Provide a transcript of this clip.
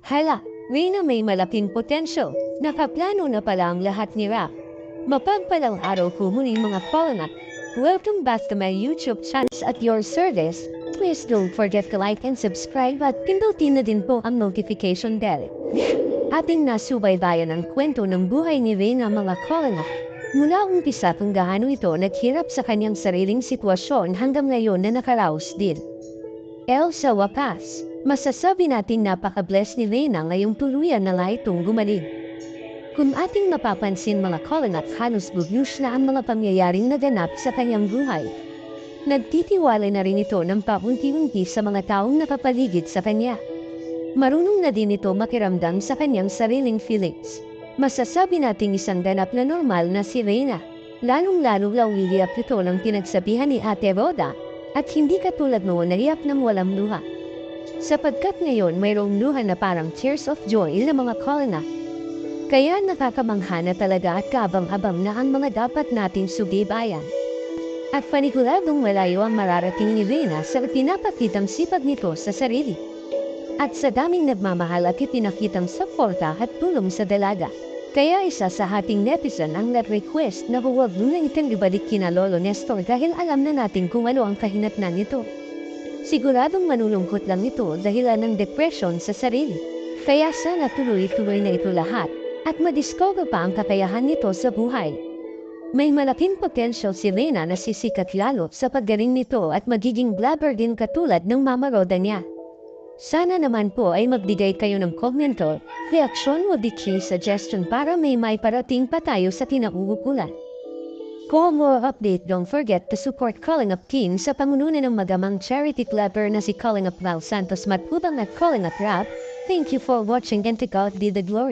Hala, Reyna may malaking potential. Nakaplano na pala ang lahat ni Rap. Mapagpalang araw ko muli mga followers. Welcome back to my YouTube channel at your service. Please don't forget to like and subscribe at pindutin na din po ang notification bell. Ating nasubaybayan ang kwento ng buhay ni Reyna mga kolona. Mula umpisa kung gaano ito naghirap sa kanyang sariling sitwasyon hanggang ngayon na nakaraos din. El sa masasabi nating napaka-bless ni Reyna ngayong tuluyan na nga itong gumaling. Kung ating mapapansin mga kolonat halos good news na ang mga pangyayaring naganap sa kanyang buhay. Nagtitiwala na rin ito ng paunti-unti sa mga taong nakapaligid sa kanya. Marunong na din ito makiramdam sa kanyang sariling feelings. Masasabi nating isang ganap na normal na si Reyna. Lalong-lalo lawiliap ito ng pinagsabihan ni Ate Roda at hindi katulad noon na iyak ng walang luha. Sapagkat ngayon mayroong luha na parang tears of joy ng mga kolona. Kaya nakakamangha na talaga at kabang-abang na ang mga dapat nating subaybayan. At paniguradong malayo ang mararating ni Reyna sa pinapakitang sipag nito sa sarili. At sa daming nagmamahal at ipinakitang suporta at tulong sa dalaga. Kaya isa sa ating netizen ang nag-request na huwag muna itong ibalik kina Lolo Nestor dahil alam na natin kung ano ang kahinatnan nito. Siguradong manulungkot lang ito dahilan ng depression sa sarili. Kaya sana tuloy-tuloy na ito lahat at madiscover pa ang kakayahan nito sa buhay. May malaking potential si Lena na sisikat lalo sa paggaling nito at magiging blabber din katulad ng mamaroda niya. Sana naman po ay magbigay kayo ng komento, reaksyon o key suggestion para may may parating pa tayo sa tinauukulan. For more update, don't forget to support Calling Up King sa pangununan ng magamang charity clubber na si Calling Up Val Santos Matubang at Calling Up Rap. Thank you for watching and to God be the glory.